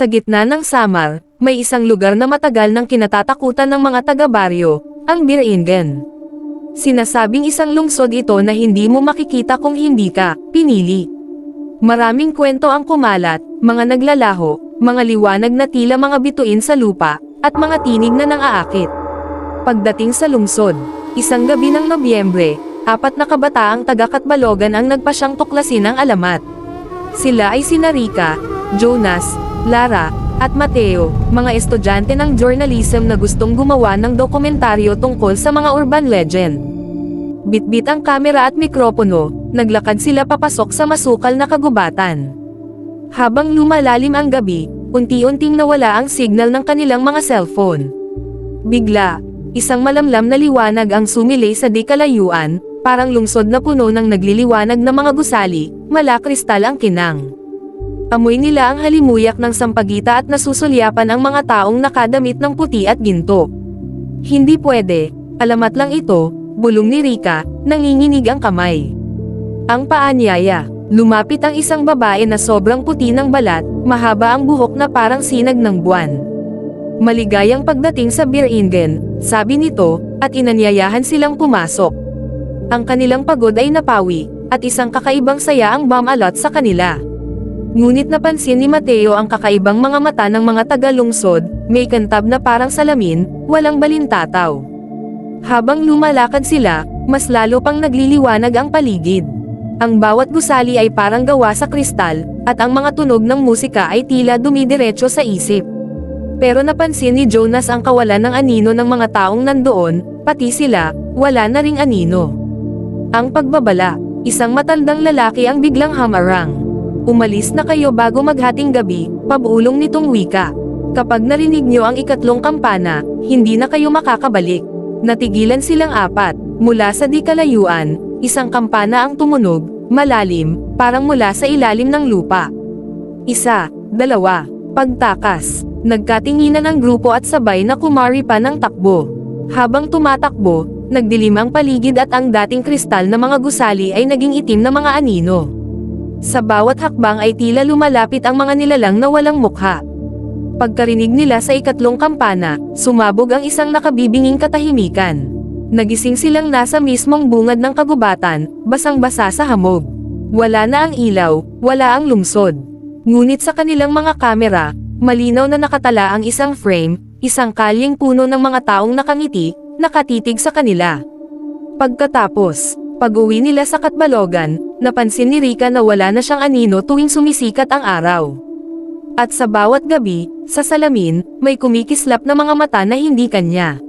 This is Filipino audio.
Sa gitna ng Samar, may isang lugar na matagal nang kinatatakutan ng mga taga-baryo, ang Biringen. Sinasabing isang lungsod ito na hindi mo makikita kung hindi ka pinili. Maraming kwento ang kumalat, mga naglalaho, mga liwanag na tila mga bituin sa lupa, at mga tinig na nang aakit. Pagdating sa lungsod, isang gabi ng Nobyembre, apat na kabataang taga-Katbalogan ang nagpasyang tuklasin ang alamat. Sila ay sina Rika, Jonas, Lara, at Mateo, mga estudyante ng journalism na gustong gumawa ng dokumentaryo tungkol sa mga urban legend. Bitbit ang kamera at mikropono, naglakad sila papasok sa masukal na kagubatan. Habang lumalalim ang gabi, unti-unting nawala ang signal ng kanilang mga cellphone. Bigla, isang malamlam na liwanag ang sumilay sa di kalayuan, parang lungsod na puno ng nagliliwanag na mga gusali, mala kristal ang kinang. Amoy nila ang halimuyak ng sampagita at nasusulyapan ang mga taong nakadamit ng puti at ginto. Hindi pwede, alamat lang ito, bulong ni Rika, nanginginig ang kamay. Ang paanyaya, lumapit ang isang babae na sobrang puti ng balat, mahaba ang buhok na parang sinag ng buwan. Maligayang pagdating sa Biringen, sabi nito, at inanyayahan silang pumasok. Ang kanilang pagod ay napawi, at isang kakaibang saya ang bumalot sa kanila. Ngunit napansin ni Mateo ang kakaibang mga mata ng mga tagalungsod, may kantab na parang salamin, walang balintataw. Habang lumalakad sila, mas lalo pang nagliliwanag ang paligid. Ang bawat gusali ay parang gawa sa kristal, at ang mga tunog ng musika ay tila dumidiretso sa isip. Pero napansin ni Jonas ang kawalan ng anino ng mga taong nandoon, pati sila, wala na ring anino. Ang pagbabala, isang matandang lalaki ang biglang hamarang. Umalis na kayo bago maghating gabi, pabulong nitong wika. Kapag narinig nyo ang ikatlong kampana, hindi na kayo makakabalik. Natigilan silang apat, mula sa di kalayuan, isang kampana ang tumunog, malalim, parang mula sa ilalim ng lupa. Isa, dalawa, pagtakas. Nagkatinginan ang grupo at sabay na kumari pa ng takbo. Habang tumatakbo, nagdilim ang paligid at ang dating kristal na mga gusali ay naging itim na mga anino. Sa bawat hakbang ay tila lumalapit ang mga nilalang na walang mukha. Pagkarinig nila sa ikatlong kampana, sumabog ang isang nakabibinging katahimikan. Nagising silang nasa mismong bungad ng kagubatan, basang-basa sa hamog. Wala na ang ilaw, wala ang lungsod. Ngunit sa kanilang mga kamera, malinaw na nakatala ang isang frame, isang kalyeng puno ng mga taong nakangiti, nakatitig sa kanila. Pagkatapos, pag-uwi nila sa Katbalogan, napansin ni Rika na wala na siyang anino tuwing sumisikat ang araw. At sa bawat gabi, sa salamin, may kumikislap na mga mata na hindi kanya.